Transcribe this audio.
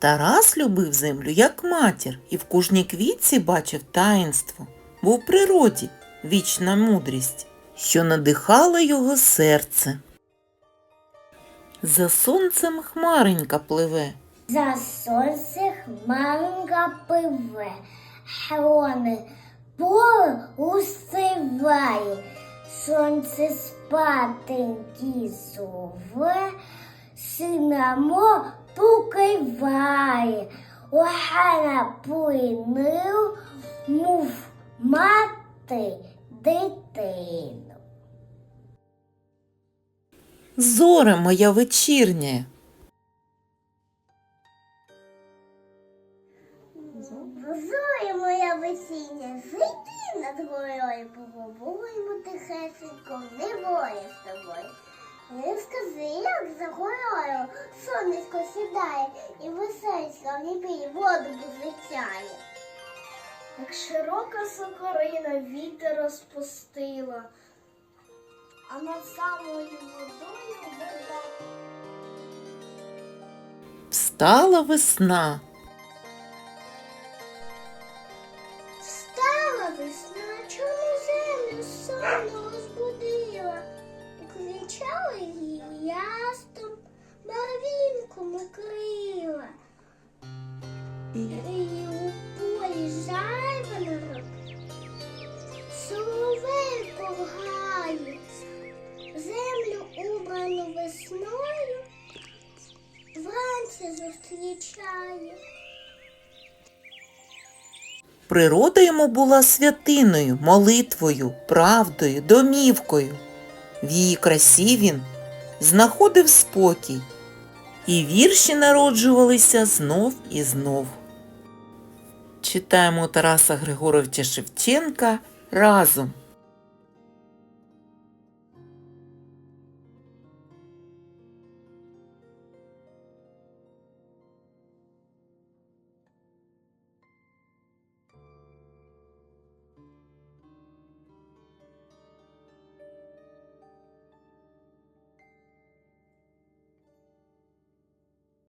Тарас любив землю як матір і в кожній квітці бачив таїнство, бо в природі вічна мудрість, що надихала його серце. За сонцем хмаренька пливе, За сонце хмаринка пливе, хрони поле устиває, сонце спатеньки зове, синамо покиває, охана плинив, мов мати дитину. зоре моя вечірня. Зоря моя весіння, зайди над горою, поговоримо тихесенько, не воє з тобою. Не скажи, як за горою сонечко сідає і висечка в небі воду позичає. Як широка сокорина вітер розпустила, а над самою водою вода. Встала весна, Встала весна, чому Її у полі жайворонок, соловейко землю убрану весною, вранці зустрічає. природа йому була святиною, молитвою, правдою, домівкою. В її красі він знаходив спокій, і вірші народжувалися знов і знов. Читаємо Тараса Григоровича Шевченка разом.